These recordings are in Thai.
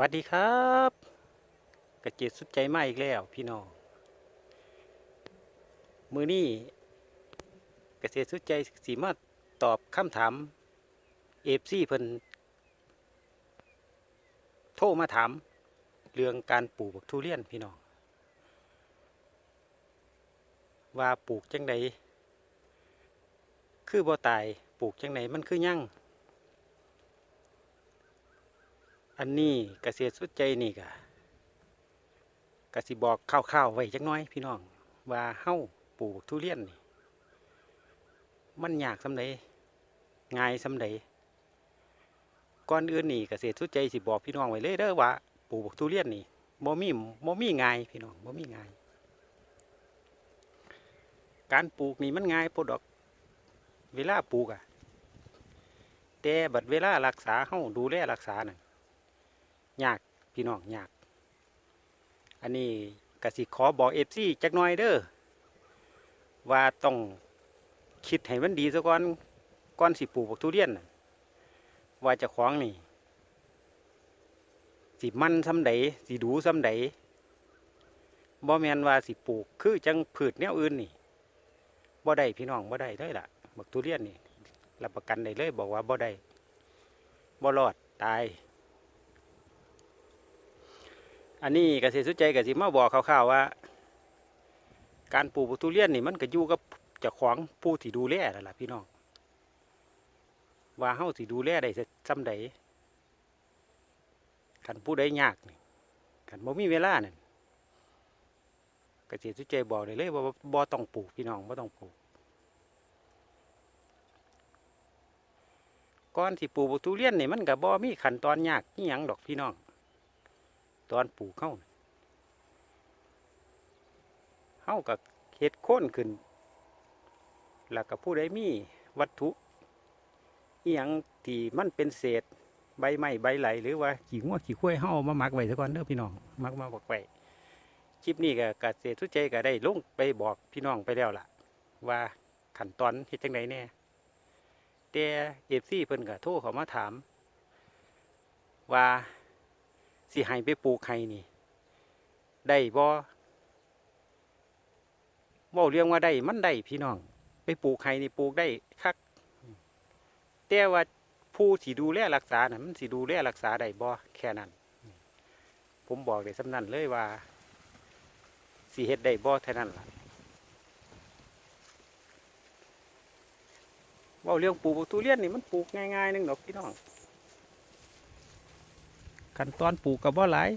วัสดีครับกระเจิดสุดใจมาอีกแล้วพี่น้องมือนี้เกษตรสุดใจสีมาตอบคำถามเอฟซีเพิ่นโทรมาถาม เรื่องการปลูกบักทุเรียนพี่น้องว่าปลูกจังใดคือบ่ตายปลูกจังใดมันคือยั่ง อันนี้เกษตรสุดใจนี่กะกสิบอกข้าวๆไว้จักน้อยพี่น้อง ว่าเฮ้าปลูกทุเรียนนี่มันยากสำใดง่ายสำใดก่อนอื่นนี่เกษตรสุดใจสิบอกพี่น้องไว้เลยเด้อว่าปลูกทุเรียนนี่บ่มีบ่มีง่ายพี่น้องบ่มีง่าย การปลูกนี่มันง่ายพอดอกเวลาปลูกอะแต่บัดเวลารักษาเฮาดูแลรักษาน่ะ ยากพี่น้องยาก อันนี้กสิขอบอกเอฟซีจักหน่อยเด้อว่าต้องคิดให้มันดีซะก่อนก่อนสิปลูกบักทุเรียนว่าจะขวางนี่ สิมันซ้ำใดสิดูซ้ำใดบ่แมนว่าสิปลูกคือจังพืชแนวอื่นนี่บ่ได้พี่น้องบ่ได้เลยล่ะบักทุเรียนนี่รับประกันได้เลยบอกว่าบ่ได้บ่รอดตาย อันนี้เกษตรสุใจกับสิมาบอกคร่าวๆว่า การปลูกทุเรียนนี่มันก็อยู่กับจ้าของผู้ที่ดูแลนั่นแหละพี่น้องว่าเฮาสิดูแลได้ซ้ำใดคันผู้ใดยากนี่คันบ่มีเวลาเนั่นเกษตรสุใจบอกได้เลยว่าบ่ต้องปลูกพี่น้องบ่ต้องปลูกก่อนที่ปลูกทุเรียนนี่มันก็บ่มีขั้นตอนยากนี่ยังดอกพี่น้อง ตอนปลูกเข้าเข้ากับเห็ดโค่นขึ้น แล้วก็ผู้ใดมีวัตถุอีหยังที่มันเป็นเศษใบไม้ใบไหลหรือว่าขี้งัวขี้ข้วยเข้ามาหมักไว้ซะก่อนเด้อพี่น้องหมักมาบอกไว้คลิปนี้ก็เกษตรทุใจก็ได้ลงไปบอกพี่น้องไปแล้วล่ะ ว่าขั้นตอนเฮ็ดจังไดแน่แต่เอฟซีเพิ่นก็โทรเขามาถาม ว่า สิให้ไปปลูกไห้นี่ ได้บ่เว่เรื่องว่าได้มันได้พี่น้อง ไปปลูกไห้นี่ปลูกได้คักแต่ว่าผู้ที่ดูแลรักษาน่ะมันสิดูแลรักษาได้บ่แค่นั้น ผมบอกได้สำนันเลยว่าสิเฮ็ดได้บ่เท่านั้นล่ะว่าเรื่องปลูกบักทุเรียนนี่มันปลูกง่ายๆนึงดอกพี่น้อง ขั้นตอนปลูกกับบ่หลาย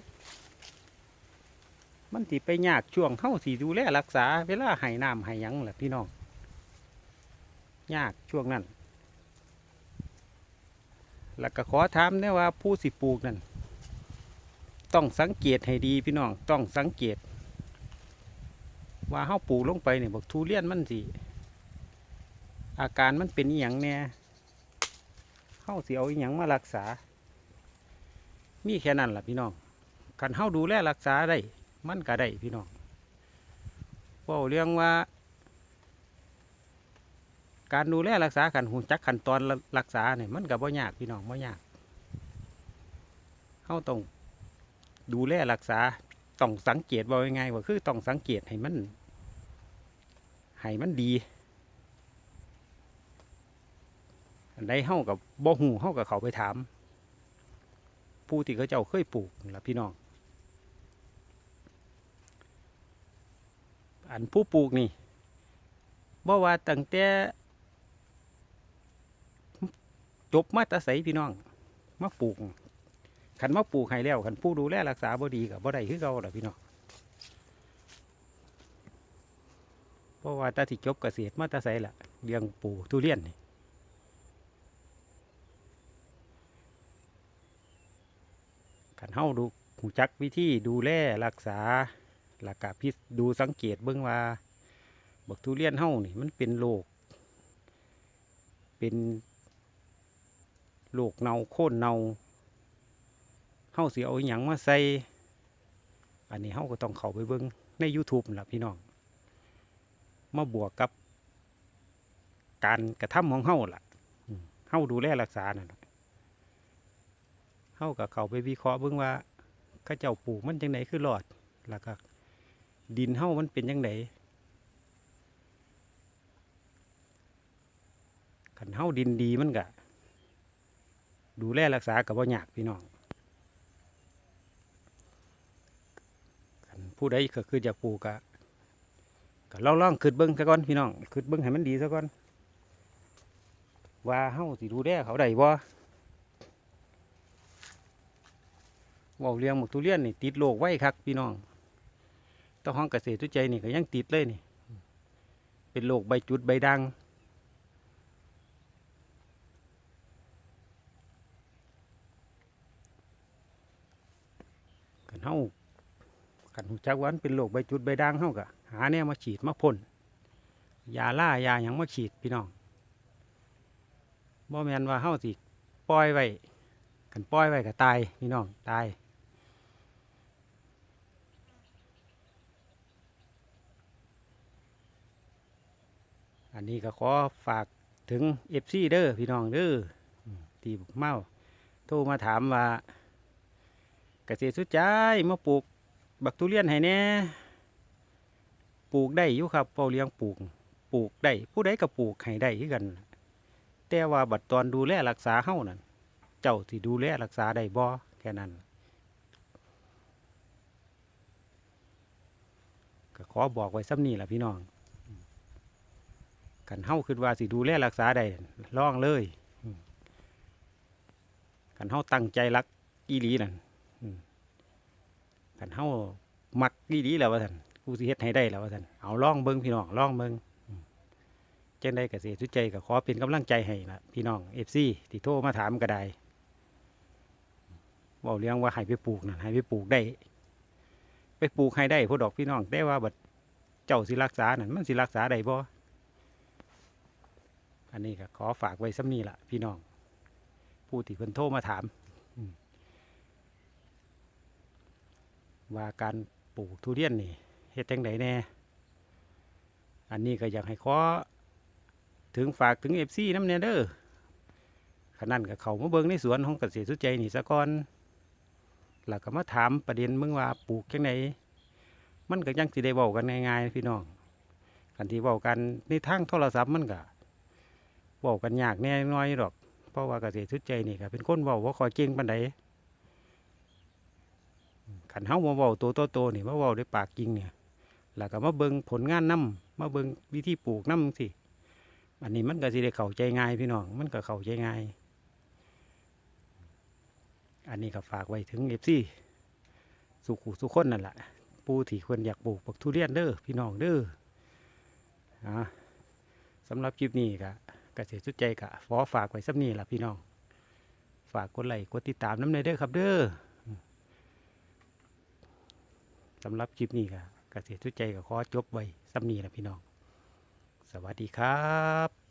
มันสิไปยากช่วงเข้าสีดูแลรักษา เวลาให้น้ำให้ยังแหละพี่น้อง ยากช่วงนั้น แล้วก็ขอถามเนี่ยว่าผู้สิปลูกนั่นต้องสังเกตให้ดีพี่น้อง ต้องสังเกต ว่าเฮาปลูกลงไปเนี่ยบอกทุเรียนมันสิอาการมันเป็นอย่างแน่เฮาสิเอาอย่างมารักษา มีแค่นั้นล่ะพี่น้องคันเฮาดูแลรักษาได้มันก็ได้พี่น้องเว่าเรื่องว่า การดูแลรักษาขันหูจักขันตอนรักษาเนี่ยมันก็บ่ยากพี่น้องบ่ยากเฮาต้องดูแลรักษาต้องสังเกตว่ายังไงว่าคือต้องสังเกตให้มันให้มันดีอันใดเฮากับบ่หูเฮากับเขาไปถาม ผู้ที่เขาเจ้าเคยปลูกนั่นล่ะพี่น้อง อันผู้ปลูกนี่บ่ว่าตั้งแต่จบมาตาใสพี่น้องมาปลูกขันมาปลูกให้แล้วขันผู้ดูแลรักษาบ่ดีกับบ่ได้คือเก่าล่ะพี่น้องเพราะว่าตาที่จบเกษตรมาตาใสละเลี้ยงปลูกทุเรียนนี่ ขันเฮาดูหูจักวิธีดูแลรักษาหลักกะพิดูสังเกตเบิ่งว่าบักทุเรียนเฮานี่มันเป็นโรคเป็นโรคเนาโค่นเนาเฮาสิเอาอหยังมาใส่อันนี้เฮาก็ต้องเข้าไปเบิ่งใน YouTube นั่นล่ะพี่น้อง มาบวกกับ การกระทำของเฮาล่ะเฮาดูแลรักษานั่นล่ะ เฮากับเขาไปวิเคราะห์เบิ่งว่าข้าเจ้าปลูกมันจังไดคือรอดแล้วก็ดินเฮามันเป็นจังไดคันเฮาดินดีมันก็ดูแลรักษากับบ่ยากพี่น้องคันผู้ใดก็คืออยากปลูกก็ก็ลองลองคิดเบิ่งซะก่อนพี่น้องคิดเบิ่งให้มันดีซะก่อนว่าเฮาสิดูแลเขาได้บ่เว้าเรียงหมกทุเรียนนี่ติดโรคไว้คักพี่น้องต้องห้องเกษตรทุใจนี่ก็ยังติดเลยนี่ เป็นโรคใบจุดใบดังกันเฮากันหูจักวันเป็นโรคใบจุดใบด่างเฮาก็หาแนวมาฉีดมาพ่นยาล่ายาหยังมาฉีดพี่น้องบ่แมนว่าเฮาสิปล่อยไว้กันปล่อยไว้ก็ตายพี่น้องตาย อันนี้ก็ขอฝากถึงเอฟซีเด้อพี่น้องเด้ออืมที่เมาโทรมาถามว่าเกษตรสุดใจมาปลูกบักทุเรียนให้แน่ปลูกได้อยู่ครับเฝ้าเลี้ยงปลูกปลูกได้ผู้ใดก็ปลูกให้ได้คือกัน แต่ว่าบัดตอนดูแลรักษาเฮานั่นเจ้าที่ดูแลรักษาได้บ่แค่นั้นก็ขอบอกไว้ซ้ำนี่แหละพี่น้อง กันเฮาคิดว่าสิดูแลรักษาได้ลองเลยกันเฮาตั้งใจรักอีหลีนั่นกันเฮามักดีดีแล้วว่าท่านกูสิเฮ็ดให้ได้แล้วว่าท่านเอาล่องเบิ่งพี่น้องล่องเบิ่งอืมจังได้เกษตรสุดใจก็ขอเป็นกำลังใจให้ละพี่น้อง FC ที่โทรมาถามก็ได้เว้าเรื่องว่าให้ไปปลูกนั่นให้ไปปลูกได้ ไปปลูกให้ได้พวกดอกพี่น้องแต่ว่าบัดเจ้าสิรักษานั่นมันสิรักษาได้บ่ อันนี้ก็ขอฝากไว้ซ้ำนี้ล่ะพี่น้อง ผู้ที่เพิ่นโทรมาถาม ว่าการปลูกทุเรียนนี่เฮ็ดจังไดแน่ อันนี้ก็อยากให้ขอถึงฝากถึงเอฟซีน้ำเนเด้อขนาดกับเขามาเบิ่งในสวนของเกษตรสุดใจนี่สะก่อนแล้วก็มาถามประเด็นมึงว่าปลูกจังไดมันก็ยังสิได้เว้ากันง่ายๆพี่น้องกันที่เว้ากันในทางโทรศัพท์มันก็ เว้ากันยากแน่น้อยดอก เพราะว่าเกษตรสุดใจนี่ก็เป็นคนเว้าว่าคอยเก่งปานใดขันเฮามาเว้าตัวโตๆนี่มาเว้าด้วยปากจริงเนี่ยแล้วก็มาเบิงผลงานนํมาเบิงวิธีปลูกนํสิอันนี้มันก็สิได้เข้าใจง่ายพี่น้องมันก็เข้าใจง่าย อันนี้ก็ฝากไว้ถึง FC สุขุสุขคนนั่นแหละผู้ที่ควรอยากปลูกบักทุเรียนเด้อพี่น้องเด้ออ่าสำหรับคลิปนี้ก็เกษตรสุดใจกะฟอฝากไว้สักนี้ล่ะพี่น้อง ฝากกดไลค์กดติดตามน้ำในเด้อครับเด้อสำหรับคลิปนี้กะเกษตรสุดใจกะขอจบไว้ซ้ำนี้นะพี่น้อง สวัสดีครับ